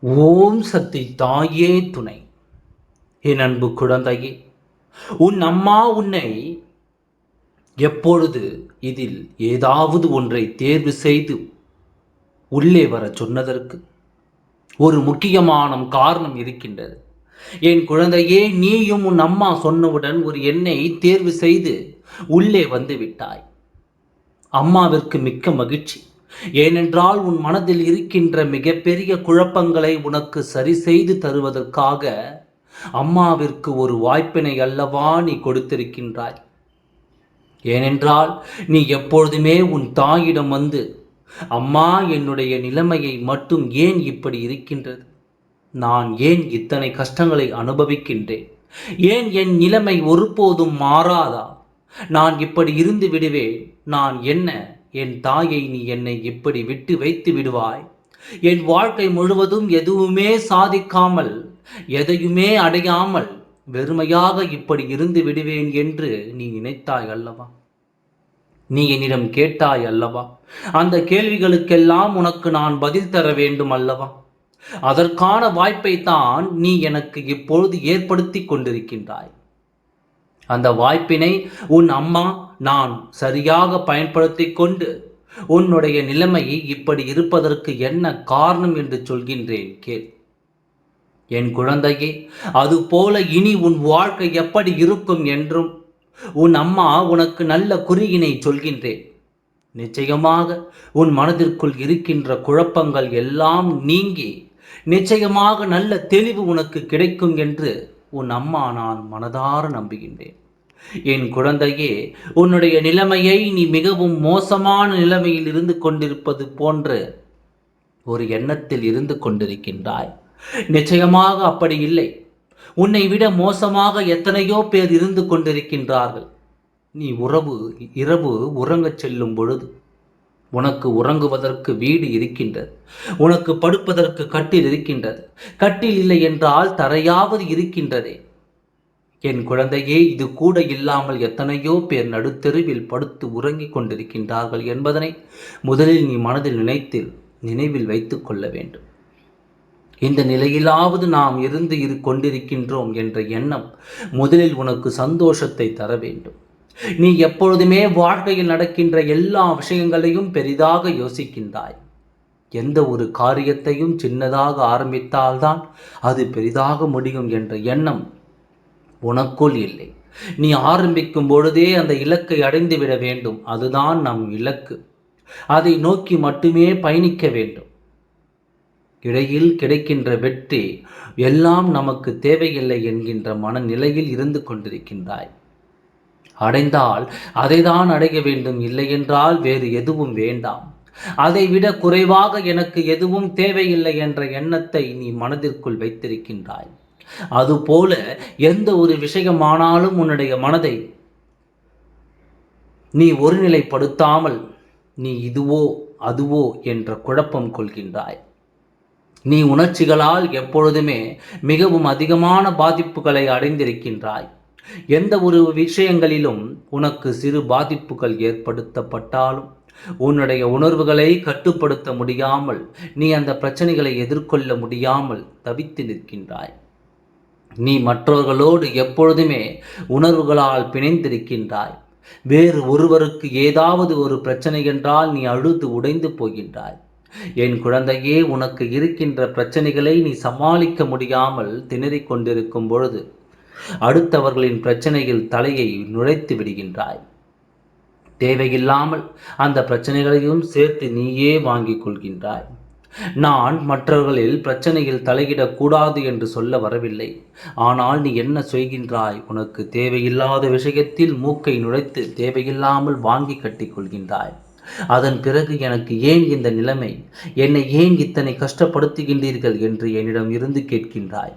ஓம் சக்தி தாயே துணை. என் அன்பு குழந்தையே உன் அம்மா உன்னை எப்பொழுது இதில் ஏதாவது ஒன்றை தேர்வு செய்து உள்ளே வர சொன்னதற்கு ஒரு முக்கியமான காரணம் இருக்கின்றது. என் குழந்தையே நீயும் உன் அம்மா சொன்னவுடன் ஒரு எண்ணை தேர்வு செய்து உள்ளே வந்து விட்டாய். அம்மாவிற்கு மிக்க மகிழ்ச்சி. ஏனென்றால் உன் மனதில் இருக்கின்ற மிகப்பெரிய குழப்பங்களை உனக்கு சரி செய்து தருவதற்காக அம்மாவிற்கு ஒரு வாய்ப்பினை அல்லவா நீ கொடுத்திருக்கின்றாய். ஏனென்றால் நீ எப்பொழுதுமே உன் தாயிடம் வந்து அம்மா என்னுடைய நிலைமையை மட்டும் ஏன் இப்படி இருக்கின்றது? நான் ஏன் இத்தனை கஷ்டங்களை அனுபவிக்கின்றேன்? ஏன் என் நிலைமை ஒருபோதும் மாறாதா? நான் இப்படி இருந்து விடுவேன். நான் என்ன என் தாயை நீ என்னை இப்படி விட்டு வைத்து விடுவாய்? என் வாழ்க்கை முழுவதும் எதுவுமே சாதிக்காமல் எதையுமே அடையாமல் வெறுமையாக இப்படி இருந்து விடுவேன் என்று நீ நினைத்தாய் அல்லவா? நீ என்னிடம் கேட்டாய் அல்லவா? அந்த கேள்விகளுக்கெல்லாம் உனக்கு நான் பதில் தர வேண்டும் அல்லவா? அதற்கான வாய்ப்பை தான் நீ எனக்கு இப்பொழுது ஏற்படுத்தி கொண்டிருக்கின்றாய். அந்த வாய்ப்பினை உன் அம்மா நான் சரியாக பயன்படுத்தி கொண்டு உன்னுடைய நிலைமையை இப்படி இருப்பதற்கு என்ன காரணம் என்று சொல்கின்றேன் கேள். என் குழந்தையே அதுபோல இனி உன் வாழ்க்கை எப்படி இருக்கும் என்றும் உன் அம்மா உனக்கு நல்ல குறியினை சொல்கின்றேன். நிச்சயமாக உன் மனதிற்குள் இருக்கின்ற குழப்பங்கள் எல்லாம் நீங்கி நிச்சயமாக நல்ல தெளிவு உனக்கு கிடைக்கும் என்று உன் அம்மா நான் மனதார நம்புகின்றேன். என் குழந்தையே உன்னுடைய நிலைமையை நீ மிகவும் மோசமான நிலைமையில் இருந்து கொண்டிருப்பது போன்று ஒரு எண்ணத்தில் இருந்து கொண்டிருக்கின்றாய். நிச்சயமாக அப்படி இல்லை. உன்னை விட மோசமாக எத்தனையோ பேர் இருந்து கொண்டிருக்கின்றார்கள். நீ உறவு இரவு உறங்கச் செல்லும் பொழுது உனக்கு உறங்குவதற்கு வீடு இருக்கின்றது. உனக்கு படுப்பதற்கு கட்டில் இருக்கின்றது. கட்டில் இல்லை என்றால் தரையாவது இருக்கின்றதே. என் குழந்தையே இது கூட இல்லாமல் எத்தனையோ பேர் நடுத்தெருவில் படுத்து உறங்கிக் கொண்டிருக்கின்றார்கள் என்பதனை முதலில் நீ மனதில் நினைத்து நினைவில் வைத்துக் கொள்ள வேண்டும். இந்த நிலையிலாவது நாம் இருந்து இரு கொண்டிருக்கின்றோம் என்ற எண்ணம் முதலில் உனக்கு சந்தோஷத்தை தர வேண்டும். நீ எப்பொழுதுமே வாழ்க்கையில் நடக்கின்ற எல்லா விஷயங்களையும் பெரிதாக யோசிக்கின்றாய். எந்த ஒரு காரியத்தையும் சின்னதாக ஆரம்பித்தால்தான் அது பெரிதாக முடியும் என்ற எண்ணம் உனக்குள் இல்லை. நீ ஆரம்பிக்கும் பொழுதே அந்த இலக்கை அடைந்து விட வேண்டும். அதுதான் நம் இலக்கு. அதை நோக்கி மட்டுமே பயணிக்க வேண்டும். இடையில் கிடைக்கின்ற வெற்றி எல்லாம் நமக்கு தேவையில்லை என்கின்ற மனநிலையில் இருந்து கொண்டிருக்கின்றாய். அடைந்தால் அதைதான் அடைய வேண்டும். இல்லையென்றால் வேறு எதுவும் வேண்டாம். அதைவிட குறைவாக எனக்கு எதுவும் தேவையில்லை என்ற எண்ணத்தை நீ மனதிற்குள் வைத்திருக்கின்றாய். அதுபோல எந்த ஒரு விஷயமானாலும் உன்னுடைய மனதை நீ ஒருநிலைப்படுத்தாமல் நீ இதுவோ அதுவோ என்ற குழப்பம் கொள்கின்றாய். நீ உணர்ச்சிகளால் எப்பொழுதுமே மிகவும் அதிகமான பாதிப்புகளை அடைந்திருக்கின்றாய். எந்த ஒரு விஷயங்களிலும் உனக்கு சிறு பாதிப்புகள் ஏற்படுத்தப்பட்டாலும் உன்னுடைய உணர்வுகளை கட்டுப்படுத்த முடியாமல் நீ அந்த பிரச்சனைகளை எதிர்கொள்ள முடியாமல் தவித்து நிற்கின்றாய். நீ மற்றவர்களோடு எப்பொழுதுமே உணர்வுகளால் பிணைந்திருக்கின்றாய். வேறு ஒருவருக்கு ஏதாவது ஒரு பிரச்சனை என்றால் நீ அழுது உடைந்து போகின்றாய். என் குழந்தையே உனக்கு இருக்கின்ற பிரச்சனைகளை நீ சமாளிக்க முடியாமல் திணறிக் கொண்டிருக்கும் பொழுது அடுத்தவர்களின் பிரச்சனையில் தலையை நுழைத்து விடுகின்றாய். தேவையில்லாமல் அந்த பிரச்சனைகளையும் சேர்த்து நீயே வாங்கிக் கொள்கின்றாய். நான் மற்றவர்களில் பிரச்சனையில் தலையிடக்கூடாது என்று சொல்ல வரவில்லை. ஆனால் நீ என்ன செய்கின்றாய்? உனக்கு தேவையில்லாத விஷயத்தில் மூக்கை நுழைத்து தேவையில்லாமல் வாங்கி கட்டிக்கொள்கின்றாய் அதன் பிறகு எனக்கு ஏன் இந்த நிலைமை? என்னை ஏன் இத்தனை கஷ்டப்படுத்துகின்றீர்கள் என்று என்னிடம் இருந்து கேட்கின்றாய்.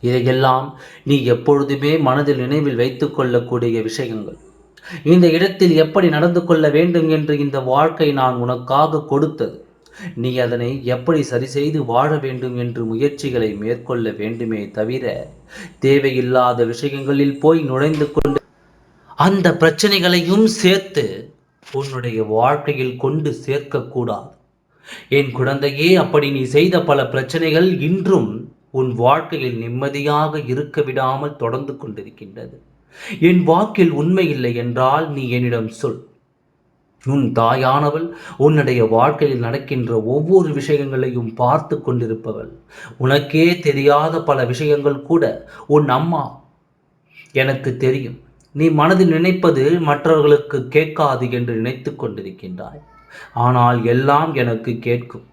இதையெல்லாம் நீ எப்பொழுதுமே மனதில் நினைவில் வைத்துக்கொள்ளக்கூடிய விஷயங்கள். இந்த இடத்தில் எப்படி நடந்து கொள்ள வேண்டும் என்று இந்த வாழ்க்கை நான் உனக்காக கொடுத்தது? நீ அதனை எப்படி சரி செய்து வாழ வேண்டும் என்று முயற்சிகளை மேற்கொள்ள வேண்டுமே தவிர தேவையில்லாத விஷயங்களில் போய் நுழைந்து கொண்டு அந்த பிரச்சனைகளையும் சேர்த்து உன்னுடைய வாழ்க்கையில் கொண்டு சேர்க்கக்கூடாது. என் குழந்தையே அப்படி நீ செய்த பல பிரச்சனைகள் இன்றும் உன் வாழ்க்கையில் நிம்மதியாக இருக்க விடாமல் தொடர்ந்து கொண்டிருக்கின்றது. என் வாக்கில் உண்மை இல்லை என்றால் நீ என்னிடம் சொல். உன் தாயானவள் உன்னுடைய வாழ்க்கையில் நடக்கின்ற ஒவ்வொரு விஷயங்களையும் பார்த்து கொண்டிருப்பவள். உனக்கே தெரியாத பல விஷயங்கள் கூட உன் அம்மா எனக்கு தெரியும். நீ மனதில் நினைப்பது மற்றவர்களுக்கு கேட்காது என்று நினைத்து கொண்டிருக்கின்றாய். ஆனால் எல்லாம் எனக்கு கேட்கும்.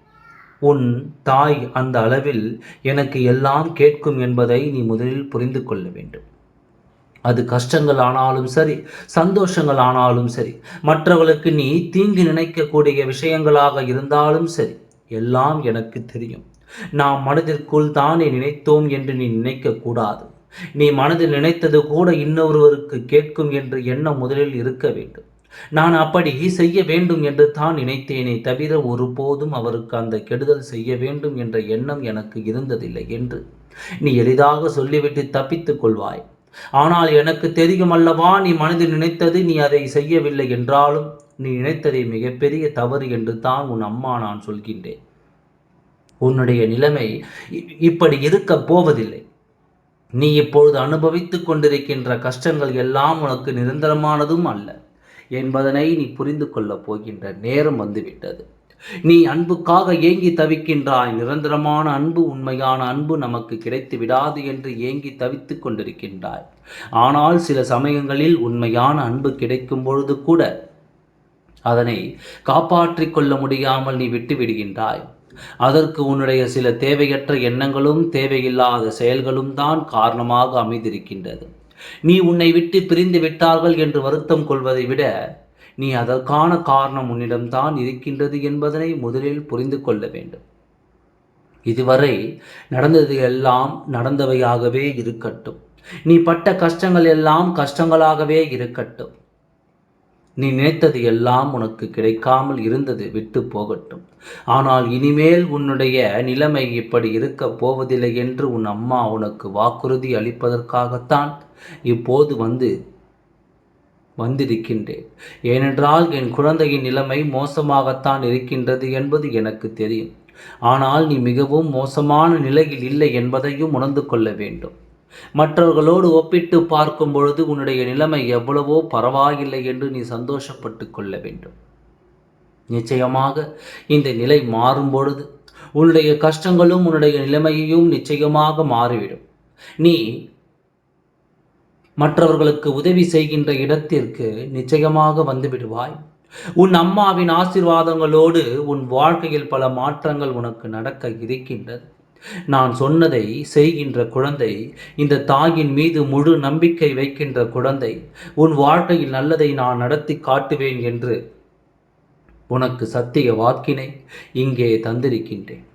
உன் தாய் அந்த அளவில் எனக்கு எல்லாம் கேட்கும் என்பதை நீ முதலில் புரிந்து கொள்ள வேண்டும். அது கஷ்டங்கள் ஆனாலும் சரி சந்தோஷங்கள் ஆனாலும் சரி மற்றவர்களுக்கு நீ தீங்கு நினைக்கக்கூடிய விஷயங்களாக இருந்தாலும் சரி எல்லாம் எனக்கு தெரியும். நாம் மனதிற்குள் தானே நினைத்தோம் என்று நீ நினைக்கக்கூடாது. நீ மனதில் நினைத்தது கூட இன்னொருவருக்கு கேட்கும் என்ற எண்ணம் முதலில் இருக்க வேண்டும். நான் அப்படி செய்ய வேண்டும் என்று தான் நினைத்தேனே தவிர ஒருபோதும் அவருக்கு அந்த கெடுதல் செய்ய வேண்டும் என்ற எண்ணம் எனக்கு இருந்ததில்லை என்று நீ எளிதாக சொல்லிவிட்டு தப்பித்துக் கொள்வாய். ஆனால் எனக்கு தெரியும் அல்லவா நீ மனதில் நினைத்தது நீ அதை செய்யவில்லை என்றாலும் நீ நினைத்ததை மிகப்பெரிய தவறு என்று தான் உன் அம்மா நான் சொல்கின்றேன். உன்னுடைய நிலைமை இப்படி இருக்க போவதில்லை. நீ இப்பொழுது அனுபவித்துக் கொண்டிருக்கின்ற கஷ்டங்கள் எல்லாம் உனக்கு நிரந்தரமானதும் அல்ல என்பதனை நீ புரிந்து கொள்ளப் போகின்ற நேரம் வந்துவிட்டது. நீ அன்புக்காக ஏங்கி தவிக்கின்றாய். நிரந்தரமான அன்பு உண்மையான அன்பு நமக்கு கிடைத்து விடாது என்று ஏங்கி தவித்துக் கொண்டிருக்கின்றாய். ஆனால் சில சமயங்களில் உண்மையான அன்பு கிடைக்கும் பொழுது கூட அதனை காப்பாற்றிக் கொள்ள முடியாமல் நீ விட்டு விடுகின்றாய். அதற்கு உன்னுடைய சில தேவையற்ற எண்ணங்களும் தேவையில்லாத செயல்களும் தான் காரணமாக அமைந்திருக்கின்றது. நீ உன்னை விட்டு பிரிந்து விட்டார்கள் என்று வருத்தம் கொள்வதை விட நீ அதற்கான காரணம் உன்னிடம்தான் இருக்கின்றது என்பதனை முதலில் புரிந்து கொள்ள வேண்டும். இதுவரை நடந்தது எல்லாம் நடந்தவையாகவே இருக்கட்டும். நீ பட்ட கஷ்டங்கள் எல்லாம் கஷ்டங்களாகவே இருக்கட்டும். நீ நினைத்தது எல்லாம் உனக்கு கிடைக்காமல் இருந்தது விட்டு போகட்டும். ஆனால் இனிமேல் உன்னுடைய நிலைமை இப்படி இருக்கப் போவதில்லை என்று உன் அம்மா உனக்கு வாக்குறுதி அளிப்பதற்காகத்தான் இப்போது வந்து வந்திருக்கின்றேன். ஏனென்றால் என் குழந்தையின் நிலைமை மோசமாகத்தான் இருக்கின்றது என்பது எனக்கு தெரியும். ஆனால் நீ மிகவும் மோசமான நிலையில் இல்லை என்பதையும் உணர்ந்து கொள்ள வேண்டும். மற்றவர்களோடு ஒப்பிட்டு பார்க்கும் பொழுது உன்னுடைய நிலைமை எவ்வளவோ பரவாயில்லை என்று நீ சந்தோஷப்பட்டு கொள்ள வேண்டும். நிச்சயமாக இந்த நிலை மாறும் பொழுது உன்னுடைய கஷ்டங்களும் உன்னுடைய நிலைமையையும் நிச்சயமாக மாறிவிடும். நீ மற்றவர்களுக்கு உதவி செய்கின்ற இடத்திற்கு நிச்சயமாக வந்து விடுவாய். உன் அம்மாவின் ஆசிர்வாதங்களோடு உன் வாழ்க்கையில் பல மாற்றங்கள் உனக்கு நடக்க இருக்கின்றது. நான் சொன்னதை செய்கின்ற குழந்தை இந்த தாயின் மீது முழு நம்பிக்கை வைக்கின்ற குழந்தை உன் வாழ்க்கையில் நல்லதை நான் நடத்தி காட்டுவேன் என்று உனக்கு சத்திய வாக்கினை இங்கே தந்திருக்கின்றேன்.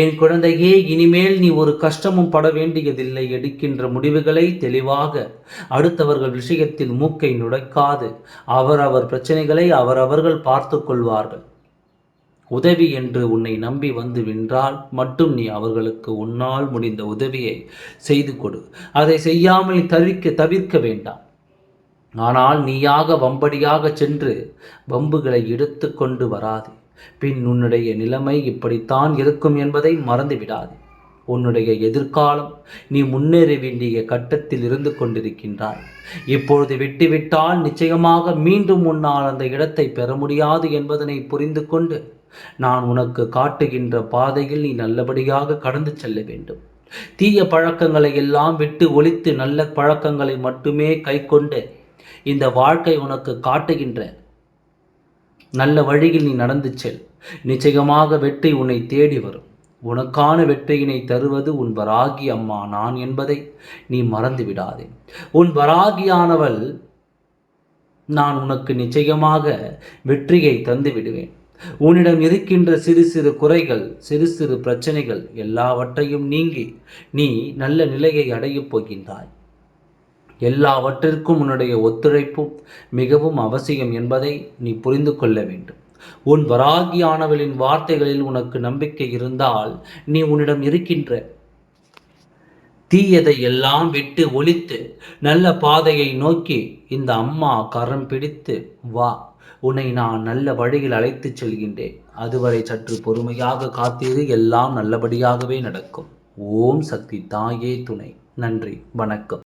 என் குழந்தையே இனிமேல் நீ ஒரு கஷ்டமும் பட வேண்டியதில்லை. எடுக்கின்ற முடிவுகளை தெளிவாக அடுத்தவர்கள் விஷயத்தில் மூக்கை நுழைக்காது அவரவர் பிரச்சனைகளை அவரவர்கள் பார்த்து கொள்வார்கள். உதவி என்று உன்னை நம்பி வந்து வென்றால் மட்டும் நீ அவர்களுக்கு உன்னால் முடிந்த உதவியை செய்து கொடு. அதை செய்யாமல் தவிர்க்க தவிர்க்க வேண்டாம். ஆனால் நீயாக வம்படியாக சென்று வம்புகளை எடுத்து கொண்டு வராது. பின் உன்னுடைய நிலைமை இப்படித்தான் இருக்கும் என்பதை மறந்துவிடாது. உன்னுடைய எதிர்காலம் நீ முன்னேற வேண்டிய கட்டத்தில் இருந்து கொண்டிருக்கின்றாய். இப்பொழுது விட்டுவிட்டால் நிச்சயமாக மீண்டும் உன்னால் அந்த இடத்தை பெற முடியாது என்பதனை புரிந்து கொண்டு நான் உனக்கு காட்டுகின்ற பாதையில் நீ நல்லபடியாக கடந்து செல்ல வேண்டும். தீய பழக்கங்களை எல்லாம் விட்டு ஒழித்து நல்ல பழக்கங்களை மட்டுமே கை கொண்டு இந்த வாழ்க்கை உனக்கு காட்டுகின்ற நல்ல வழியில் நீ நடந்து செல். நிச்சயமாக வெற்றி உன்னை தேடி வரும். உனக்கான வெற்றியினை தருவது உன் வராகி அம்மா நான் என்பதை நீ மறந்து விடாதே. உன் வராகியானவள் நான் உனக்கு நிச்சயமாக வெற்றியை தந்து விடுவேன். உன்னிடம் இருக்கின்ற சிறு சிறு குறைகள் சிறு சிறு பிரச்சனைகள் எல்லாவற்றையும் நீங்கி நீ நல்ல நிலையை அடையப் போகின்றாய். எல்லாவற்றிற்கும் உன்னுடைய ஒத்துழைப்பும் மிகவும் அவசியம் என்பதை நீ புரிந்து கொள்ள வேண்டும். உன் வராகியானவளின் வார்த்தைகளில் உனக்கு நம்பிக்கை இருந்தால் நீ உன்னிடம் இருக்கின்ற தீயதை எல்லாம் விட்டு ஒழித்து நல்ல பாதையை நோக்கி இந்த அம்மா கரம் பிடித்து வா. உன்னை நான் நல்ல வழியில் அழைத்துச் செல்கின்றேன். அதுவரை சற்று பொறுமையாக காத்தீரு. எல்லாம் நல்லபடியாகவே நடக்கும். ஓம் சக்தி தாயே துணை. நன்றி. வணக்கம்.